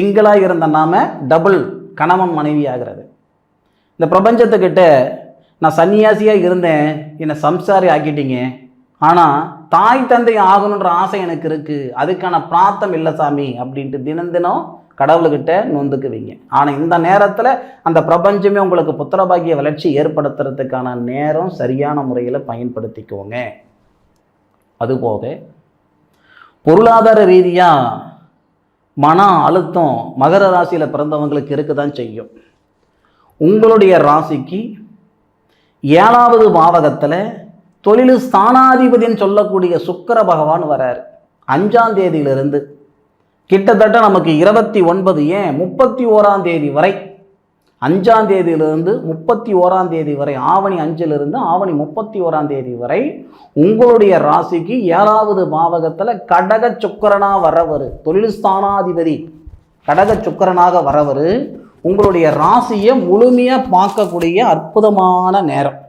சிங்கிளாக இருந்த நாம டபுள் கணவன் மனைவி ஆகிறது இந்த பிரபஞ்சத்துக்கிட்ட நான் சன்னியாசியாக இருந்தேன் என்னை சம்சாரி ஆக்கிட்டீங்க. ஆனால் தாய் தந்தை ஆகணுன்ற ஆசை எனக்கு இருக்குது அதுக்கான பிராத்தம் இல்லை சாமி அப்படின்ட்டு தினம் தினம் கடவுள்கிட்ட நொந்துக்குவீங்க. ஆனால் இந்த நேரத்தில் அந்த பிரபஞ்சமே உங்களுக்கு புத்திரபாகிய வளர்ச்சி ஏற்படுத்துறதுக்கான நேரம் சரியான முறையில் பயன்படுத்திக்கோங்க. அதுபோக பொருளாதார ரீதியாக மன அழுத்தம் மகர ராசியில் பிறந்தவங்களுக்கு இருக்க தான் செய்யும். உங்களுடைய ராசிக்கு ஏழாவது பாவகத்தில் தொழில் ஸ்தானாதிபதின்னு சொல்லக்கூடிய சுக்கர பகவான் வரார். அஞ்சாம் தேதியிலிருந்து கிட்டத்தட்ட நமக்கு இருபத்தி ஒன்பது ஏன் முப்பத்தி ஓராம் தேதி வரை அஞ்சாம் தேதியிலிருந்து முப்பத்தி ஓராம் தேதி வரை ஆவணி அஞ்சிலிருந்து ஆவணி முப்பத்தி ஓராம் தேதி வரை உங்களுடைய ராசிக்கு ஏழாவது பாவகத்தில் கடக சுக்கரனாக வரவர் தொழில் ஸ்தானாதிபதி கடக சுக்கரனாக வரவர் உங்களுடைய ராசியை முழுமையாக பார்க்கக்கூடிய அற்புதமான நேரம்.